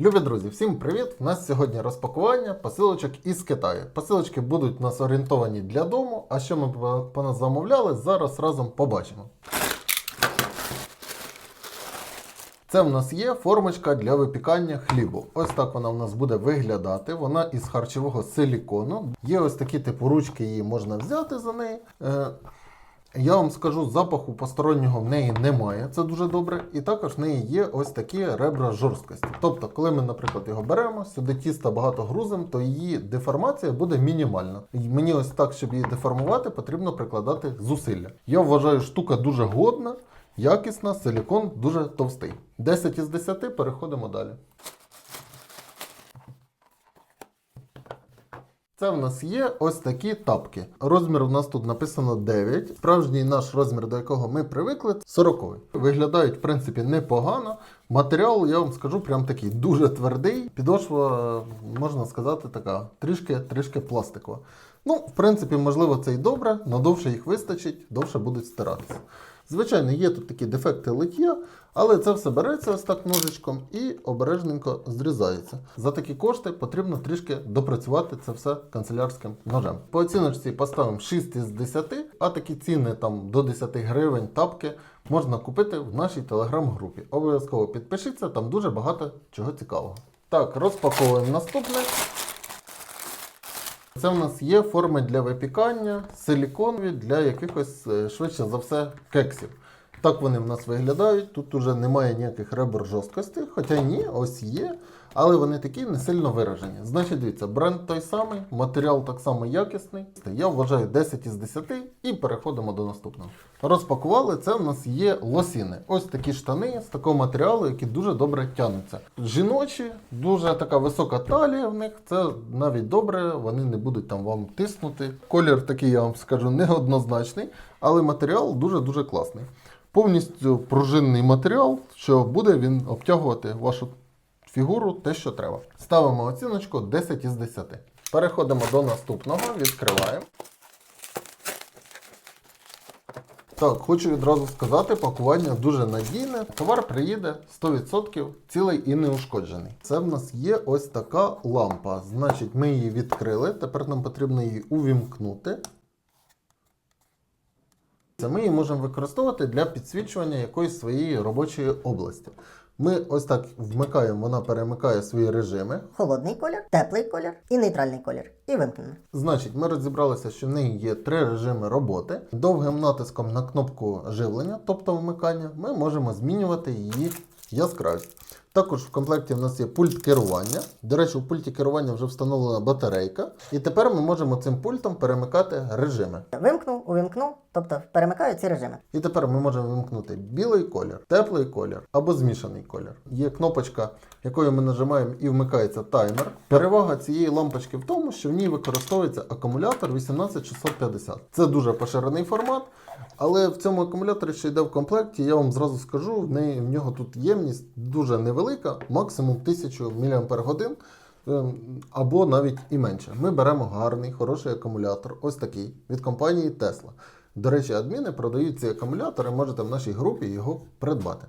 Любі друзі, всім привіт! У нас сьогодні розпакування посилочок із Китаю. Посилочки будуть у нас орієнтовані для дому, а що ми по- нас замовляли, зараз разом побачимо. Це в нас є формочка для випікання хлібу. Ось так вона в нас буде виглядати. Вона із харчового силікону. Є ось такі типу ручки, її можна взяти за неї. Я вам скажу, запаху постороннього в неї немає, це дуже добре. І також в неї є ось такі ребра жорсткості. Тобто, коли ми, наприклад, його беремо, сюди тіста багато грузимо, то її деформація буде мінімальна. І мені ось так, щоб її деформувати, потрібно прикладати зусилля. Я вважаю, штука дуже годна, якісна, силікон дуже товстий. 10 із 10 переходимо далі. Це в нас є ось такі тапки. Розмір у нас тут написано 9. Справжній наш розмір, до якого ми привикли, 40. Виглядають, в принципі, непогано. Матеріал, я вам скажу, прям такий дуже твердий. Підошва, можна сказати, така трішки, трішки пластикова. Ну, в принципі, можливо, це і добре, але довше їх вистачить, довше будуть стиратися. Звичайно, є тут такі дефекти лиття, але це все береться ось так ножичком і обережненько зрізається. За такі кошти потрібно трішки допрацювати це все канцелярським ножем. По оціночці поставимо 6 із 10, а такі ціни там до 10 гривень тапки можна купити в нашій телеграм-групі. Обов'язково підпишіться, там дуже багато чого цікавого. Так, розпаковуємо наступне. Це в нас є форми для випікання, силіконові для якихось, е, швидше за все, кексів. Так вони в нас виглядають. Тут уже немає ніяких ребер жорсткості, хоча ні, ось є, але вони такі не сильно виражені. Значить, дивіться, бренд той самий, матеріал так само якісний. Я вважаю 10 із 10 і переходимо до наступного. Розпакували, це в нас є лосіни. Ось такі штани з такого матеріалу, які дуже добре тягнуться. Жіночі, дуже така висока талія в них. Це навіть добре, вони не будуть там вам тиснути. Колір такий, я вам скажу, неоднозначний, але матеріал дуже-дуже класний. Повністю пружинний матеріал, що буде він обтягувати вашу фігуру те, що треба. Ставимо оціночку 10 із 10. Переходимо до наступного, відкриваємо. Так, хочу відразу сказати, пакування дуже надійне. Товар приїде 100% цілий і неушкоджений. Це в нас є ось така лампа. Значить, ми її відкрили. Тепер нам потрібно її увімкнути. Це ми її можемо використовувати для підсвічування якоїсь своєї робочої області. Ми ось так вмикаємо, вона перемикає свої режими. холодний колір, теплий колір і нейтральний колір. І вимкнено. Значить, ми розібралися, що в неї є три режими роботи. Довгим натиском на кнопку живлення, тобто вмикання, ми можемо змінювати її яскравість. Також в комплекті в нас є пульт керування. До речі, у пульті керування вже встановлена батарейка. І тепер ми можемо цим пультом перемикати режими. Вимкнув, увімкнув, тобто перемикаю ці режими. І тепер ми можемо вимкнути білий колір, теплий колір або змішаний колір. Є кнопочка, якою ми нажимаємо і вмикається таймер. Перевага цієї лампочки в тому, що в ній використовується акумулятор 18650. Це дуже поширений формат. Але в цьому акумуляторі, що йде в комплекті, я вам зразу скажу, в, неї, в нього тут ємність дуже невелика, максимум 1000 мАч ем, або навіть і менше. Ми беремо гарний, хороший акумулятор, ось такий, від компанії Tesla. До речі, адміни продають ці акумулятори, можете в нашій групі його придбати.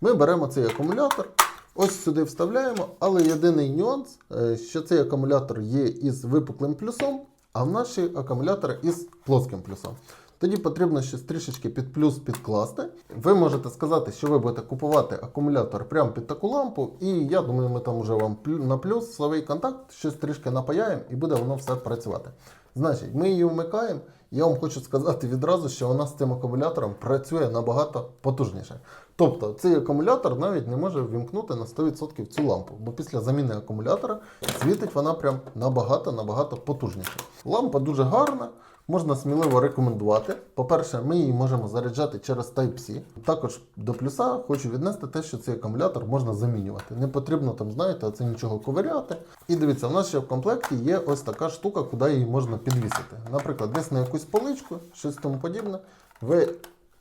Ми беремо цей акумулятор, ось сюди вставляємо, але єдиний нюанс, е, що цей акумулятор є із випуклим плюсом, а в наші акумулятори із плоским плюсом. Тоді потрібно щось трішечки під плюс підкласти. Ви можете сказати, що ви будете купувати акумулятор прямо під таку лампу, і я думаю, ми там вже вам на плюс силовий контакт щось трішки напаяємо і буде воно все працювати. Значить, ми її вмикаємо. Я вам хочу сказати відразу, що вона з цим акумулятором працює набагато потужніше. Тобто цей акумулятор навіть не може ввімкнути на 100% цю лампу, бо після заміни акумулятора світить вона прям набагато-набагато потужніше. Лампа дуже гарна, можна сміливо рекомендувати. По-перше, ми її можемо заряджати через Type-C. Також до плюса хочу віднести те, що цей акумулятор можна замінювати. Не потрібно там, знаєте, оце нічого ковиряти. І дивіться, в нас ще в комплекті є ось така штука, куди її можна підвісити. Наприклад, десь на якусь поличку, щось тому подібне. Ви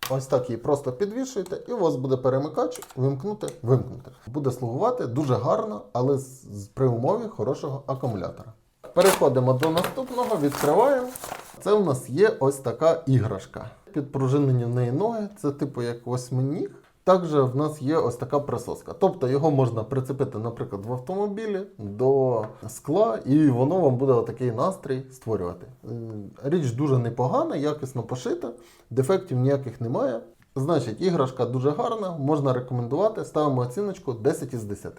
Ось так її просто підвішуєте, і у вас буде перемикач вимкнути, вимкнути. Буде слугувати дуже гарно, але при умові хорошого акумулятора. Переходимо до наступного, відкриваємо. Це у нас є ось така іграшка. Підпружинені в неї ноги, це типу як восьминіг. Також в нас є ось така присоска. Тобто його можна прицепити, наприклад, в автомобілі до скла, і воно вам буде такий настрій створювати. Річ дуже непогана, якісно пошита, дефектів ніяких немає. Значить, іграшка дуже гарна, можна рекомендувати. Ставимо оціночку 10 із 10.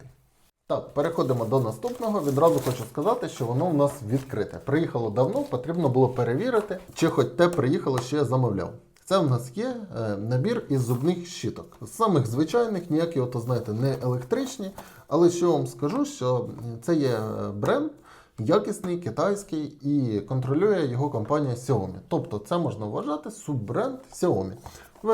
Так, переходимо до наступного. Відразу хочу сказати, що воно у нас відкрите. Приїхало давно, потрібно було перевірити, чи хоч те приїхало, що я замовляв. Це в нас є е, набір із зубних щіток. З самих звичайних, ніякі, ото, знаєте, не електричні. Але що вам скажу, що це є е, бренд якісний, китайський і контролює його компанія Xiaomi. Тобто це можна вважати суббренд Xiaomi.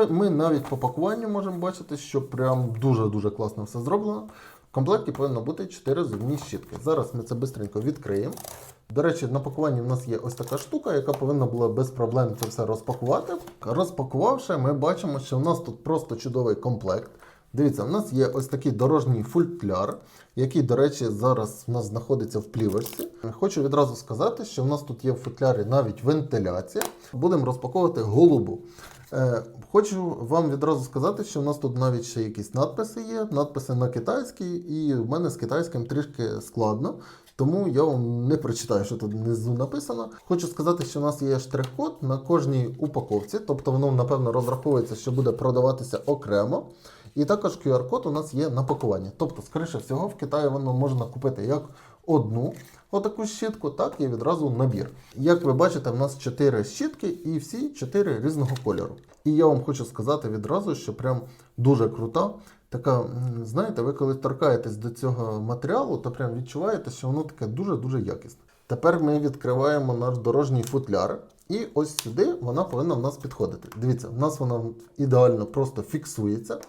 Ми навіть по пакуванню можемо бачити, що прям дуже-дуже класно все зроблено. В комплекті повинно бути 4 зубні щітки. Зараз ми це швидко відкриємо. До речі, на пакуванні в нас є ось така штука, яка повинна була без проблем це все розпакувати. Розпакувавши, ми бачимо, що в нас тут просто чудовий комплект. Дивіться, в нас є ось такий дорожній футляр, який, до речі, зараз в нас знаходиться в плівочці. Хочу відразу сказати, що в нас тут є в футлярі навіть вентиляція. Будемо розпаковувати голубу. Е, Хочу вам відразу сказати, що в нас тут навіть ще якісь надписи є, надписи на китайській, і в мене з китайським трішки складно. Тому я вам не прочитаю, що тут внизу написано. Хочу сказати, що в нас є штрих-код на кожній упаковці, тобто воно, напевно, розраховується, що буде продаватися окремо. І також QR-код у нас є на пакуванні. Тобто, скоріше всього, в Китаї воно можна купити як одну отаку щітку, так і відразу набір. Як ви бачите, в нас 4 щітки і всі 4 різного кольору. І я вам хочу сказати відразу, що прям дуже крута. Така, знаєте, ви коли торкаєтесь до цього матеріалу, то прям відчуваєте, що воно таке дуже-дуже якісне. Тепер ми відкриваємо наш дорожній футляр. І ось сюди вона повинна в нас підходити. Дивіться, в нас вона ідеально просто фіксується.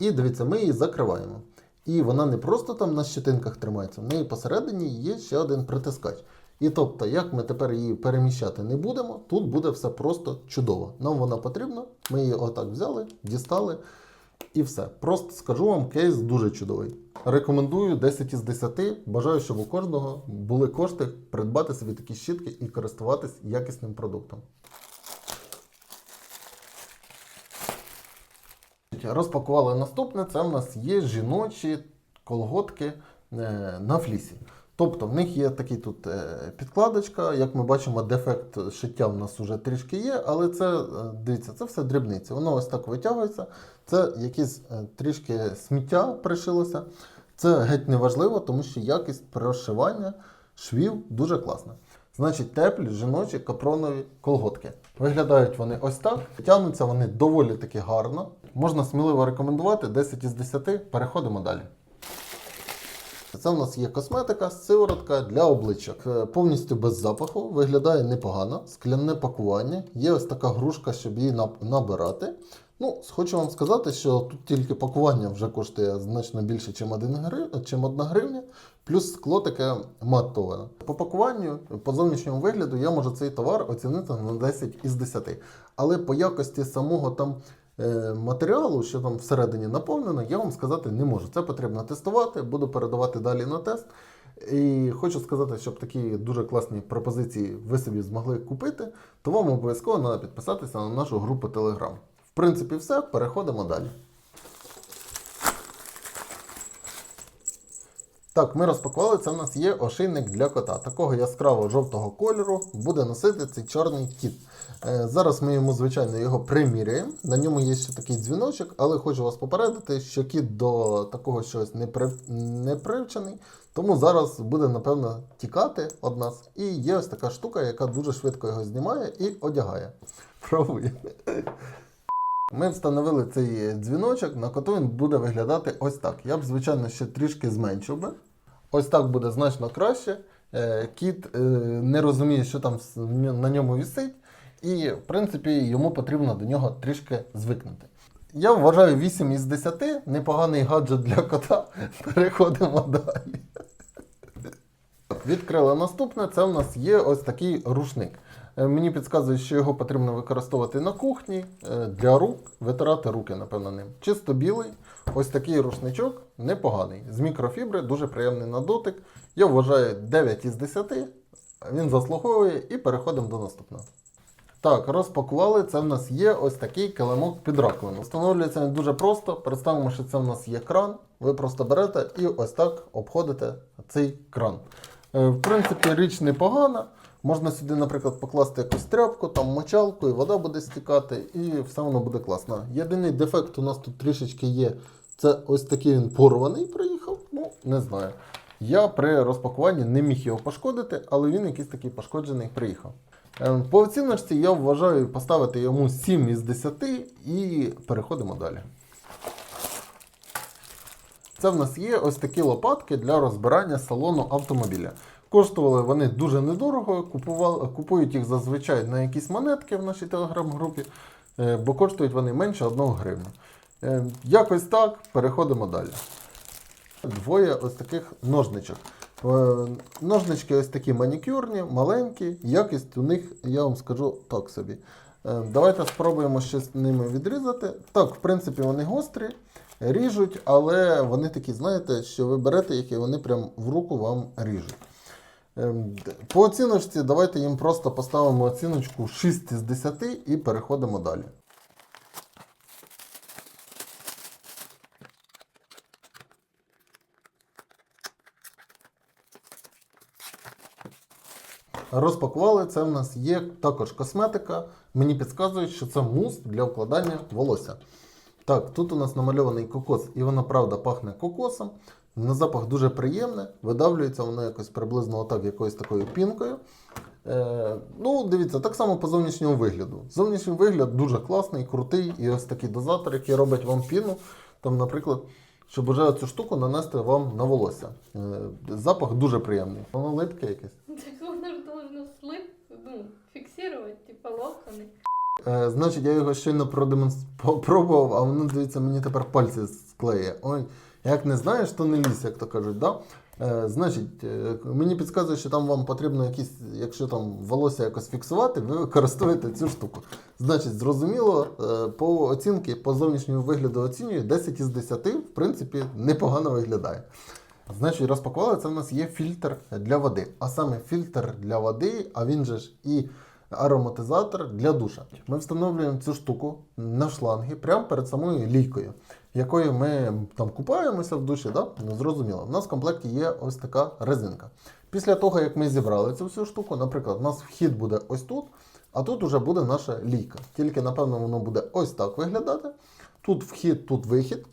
І дивіться, ми її закриваємо. І вона не просто там на щетинках тримається, в неї посередині є ще один притискач. І тобто, як ми тепер її переміщати не будемо, тут буде все просто чудово. Нам вона потрібна, ми її отак взяли, дістали і все. Просто скажу вам, кейс дуже чудовий. Рекомендую 10 із 10. Бажаю, щоб у кожного були кошти придбати собі такі щітки і користуватись якісним продуктом. Розпакували наступне. Це в нас є жіночі колготки е, на флісі. Тобто в них є такий тут е, підкладочка. Як ми бачимо, дефект шиття в нас вже трішки є, але це е, дивіться, це все дрібниці. Воно ось так витягується. Це якесь е, трішки сміття пришилося. Це геть не важливо, тому що якість прошивання швів дуже класна. Значить, теплі жіночі капронові колготки. Виглядають вони ось так. Тягнуться вони доволі таки гарно. Можна сміливо рекомендувати 10 із 10. Переходимо далі. Це в нас є косметика, сиворотка для обличчя. Е, Повністю без запаху, виглядає непогано, скляне пакування. Є ось така грушка, щоб її набирати. Ну, хочу вам сказати, що тут тільки пакування вже коштує значно більше, ніж 1 грив... чим 1 гривня, плюс скло таке матове. По пакуванню, по зовнішньому вигляду, я можу цей товар оцінити на 10 із 10. Але по якості самого там матеріалу, що там всередині наповнено, я вам сказати не можу. Це потрібно тестувати, буду передавати далі на тест. І хочу сказати, щоб такі дуже класні пропозиції ви собі змогли купити, то вам обов'язково треба підписатися на нашу групу Telegram. В принципі, все, переходимо далі. Так, ми розпакували, це в нас є ошейник для кота. Такого яскраво жовтого кольору буде носити цей чорний кіт. Е, зараз ми йому, звичайно, його приміряємо. На ньому є ще такий дзвіночок, але хочу вас попередити, що кіт до такого щось не, прив... не привчений, тому зараз буде, напевно, тікати від нас. І є ось така штука, яка дуже швидко його знімає і одягає. Пробує. Ми встановили цей дзвіночок, на коту він буде виглядати ось так. Я б, звичайно, ще трішки зменшив би. Ось так буде значно краще. Е, Кіт е, не розуміє, що там на ньому вісить, і, в принципі, йому потрібно до нього трішки звикнути. Я вважаю 8 із 10 непоганий гаджет для кота. Переходимо далі. Відкрили наступне. Це в нас є ось такий рушник. Е, Мені підказує, що його потрібно використовувати на кухні е, для рук, витирати руки, напевно, ним. Чисто білий, ось такий рушничок непоганий. З мікрофібри, дуже приємний на дотик. Я вважаю 9 із 10. Він заслуговує і переходимо до наступного. Так, розпакували. Це в нас є ось такий килимок під раковину. Встановлюється він дуже просто. Представимо, що це в нас є кран. Ви просто берете і ось так обходите цей кран. Е, В принципі, річ непогана. Можна сюди, наприклад, покласти якусь тряпку, там мочалку, і вода буде стікати, і все воно буде класно. Єдиний дефект у нас тут трішечки є. Це ось такий він порваний приїхав. Ну, не знаю. Я при розпакуванні не міг його пошкодити, але він якийсь такий пошкоджений приїхав. Е, По оціночці я вважаю поставити йому 7 із 10 і переходимо далі. Це в нас є ось такі лопатки для розбирання салону автомобіля. Коштували вони дуже недорого, купували, купують їх зазвичай на якісь монетки в нашій телеграм-групі, е, бо коштують вони менше 1 гривну. Е, Якось так, переходимо далі. Двоє ось таких ножничок. Е, Ножнички ось такі манікюрні, маленькі, якість у них, я вам скажу так собі. Давайте спробуємо щось ними відрізати. Так, в принципі, вони гострі, ріжуть, але вони такі, знаєте, що ви берете їх і вони прям в руку вам ріжуть. Ем, По оціночці давайте їм просто поставимо оціночку 6 з 10 і переходимо далі. Розпакували, це в нас є також косметика. Мені підказують, що це мус для вкладання волосся. Так, тут у нас намальований кокос, і воно правда пахне кокосом. На запах дуже приємне, видавлюється воно якось приблизно отак, якоюсь такою пінкою. Е, ну, дивіться, так само по зовнішньому вигляду. Зовнішній вигляд дуже класний, крутий, і ось такий дозатор, який робить вам піну. Там, наприклад, щоб уже цю штуку нанести вам на волосся. Е, запах дуже приємний. Воно липке якесь. Так воно ж должно слип, ну, фіксувати, типа локони. Е, значить, я його щойно продемонс- а воно, дивіться, мені тепер пальці склеє. Ой, як не знаєш, то не лізь, як то кажуть. Да? Е, значить, е, мені підказує, що там вам потрібно якісь, якщо там волосся якось фіксувати, ви використовуєте цю штуку. Значить, зрозуміло, е, по оцінки, по зовнішньому вигляду оцінюю 10 із 10, в принципі, непогано виглядає. Значить, розпакували, це в нас є фільтр для води. А саме фільтр для води, а він же ж і ароматизатор для душа. Ми встановлюємо цю штуку на шланги прямо перед самою лійкою, якою ми там купаємося в душі. Да? Ну, зрозуміло. У нас в комплекті є ось така резинка. Після того, як ми зібрали цю всю штуку, наприклад, у нас вхід буде ось тут, а тут уже буде наша лійка. Тільки, напевно, воно буде ось так виглядати. Тут вхід, тут вихід.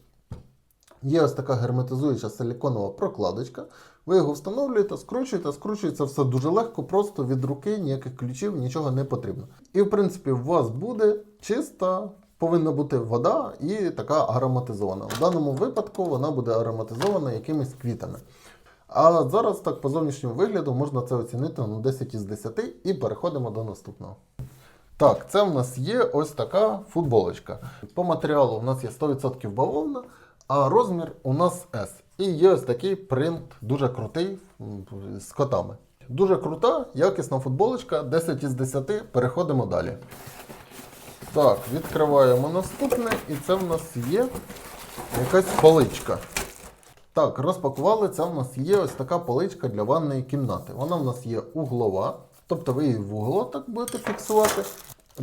Є ось така герметизуюча силіконова прокладочка. Ви його встановлюєте, скручуєте, скручується все дуже легко, просто від руки, ніяких ключів, нічого не потрібно. І в принципі, у вас буде чиста, повинна бути вода і така ароматизована. В даному випадку вона буде ароматизована якимись квітами. А зараз так по зовнішньому вигляду можна це оцінити ну, 10 із 10 і переходимо до наступного. Так, це в нас є ось така футболочка. По матеріалу у нас є 100% бавовна, а розмір у нас S. І є ось такий принт, дуже крутий з котами. Дуже крута, якісна футболочка, 10 із 10. Переходимо далі. Так, відкриваємо наступне, і це в нас є якась поличка. Так, розпакували. Це в нас є ось така поличка для ванної кімнати. Вона в нас є углова, тобто ви її в угло так будете фіксувати.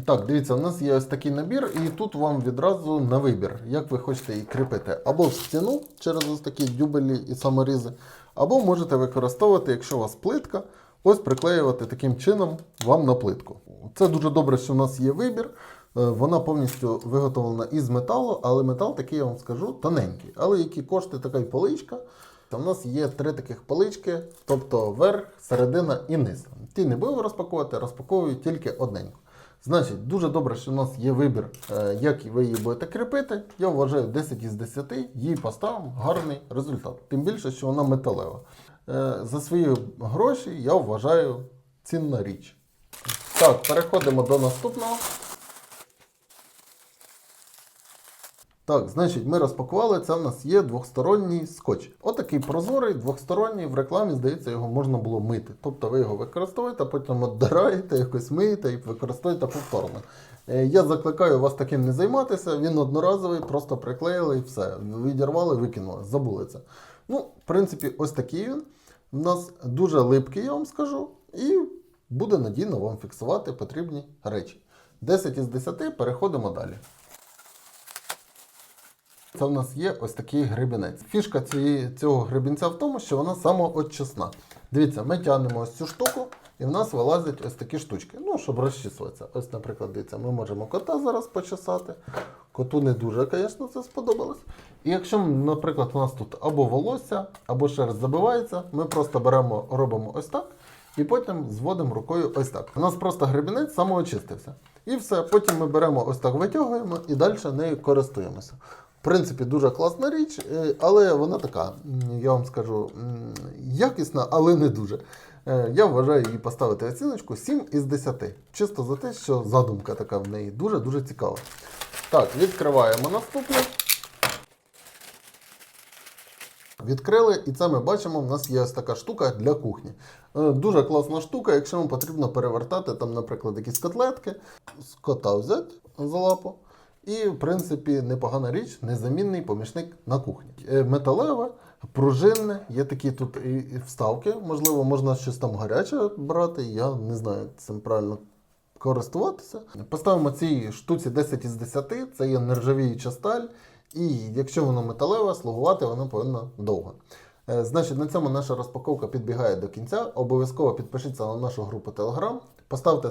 Так, дивіться, у нас є ось такий набір, і тут вам відразу на вибір, як ви хочете її кріпити. Або в стіну через ось такі дюбелі і саморізи, або можете використовувати, якщо у вас плитка, ось приклеювати таким чином вам на плитку. Це дуже добре, що в нас є вибір. Е, Вона повністю виготовлена із металу, але метал такий, я вам скажу, тоненький. Але які коштує така й поличка. В нас є три таких полички, тобто верх, середина і низ. Ті не будемо розпаковувати, розпаковую тільки одненьку. Значить, дуже добре, що в нас є вибір, е, як ви її будете кріпити. Я вважаю 10 із 10, їй поставимо гарний результат. Тим більше, що вона металева. Е, За свої гроші я вважаю цінна річ. Так, переходимо до наступного. Так, значить, ми розпакували. Це в нас є двохсторонній скотч. Отакий прозорий, двохсторонній. В рекламі, здається, його можна було мити. Тобто ви його використовуєте, потім віддираєте, якось миєте і використовуєте повторно. Е, Я закликаю вас таким не займатися. Він одноразовий, просто приклеїли і все. Відірвали, викинули, забули це. Ну, в принципі, ось такий він. У нас дуже липкий, я вам скажу, і буде надійно вам фіксувати потрібні речі. 10 із 10 переходимо далі. Це в нас є ось такий гребінець. Фішка цієї, цього гребінця в тому, що вона самоочисна. Дивіться, ми тягнемо ось цю штуку, і в нас вилазять ось такі штучки. Ну, щоб розчісуватися. Ось, наприклад, дивіться, ми можемо кота зараз почесати. Коту не дуже, звісно, це сподобалось. І якщо, наприклад, у нас тут або волосся, або шерсть забивається, ми просто беремо, робимо ось так. І потім зводимо рукою ось так. У нас просто гребінець самоочистився. І все. Потім ми беремо ось так, витягуємо і далі нею користуємося. Принципі, дуже класна річ, е, але вона така, я вам скажу, якісна, але не дуже. Е, Я вважаю її поставити оціночку 7 із 10. Чисто за те, що задумка така в неї дуже-дуже цікава. Так, відкриваємо наступне. Відкрили, і це ми бачимо, в нас є ось така штука для кухні. Е, Дуже класна штука, якщо вам потрібно перевертати, там, наприклад, якісь котлетки, з кота взяти за лапу. І, в принципі, непогана річ, незамінний помічник на кухні. Е, Металеве, пружинне, є такі тут і вставки. Можливо, можна щось там гаряче брати. Я не знаю, цим правильно користуватися. Поставимо цій штуці 10 із 10, це є нержавіюча сталь, і якщо воно металеве, слугувати воно повинно довго. Е, Значить, на цьому наша розпаковка підбігає до кінця. Обов'язково підпишіться на нашу групу Telegram. Поставте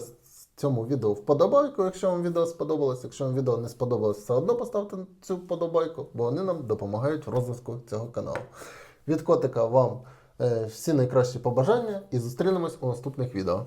цьому відео вподобайку, якщо вам відео сподобалось. Якщо вам відео не сподобалось, все одно поставте цю вподобайку, бо вони нам допомагають в розвитку цього каналу. Від котика вам е, всі найкращі побажання і зустрінемось у наступних відео.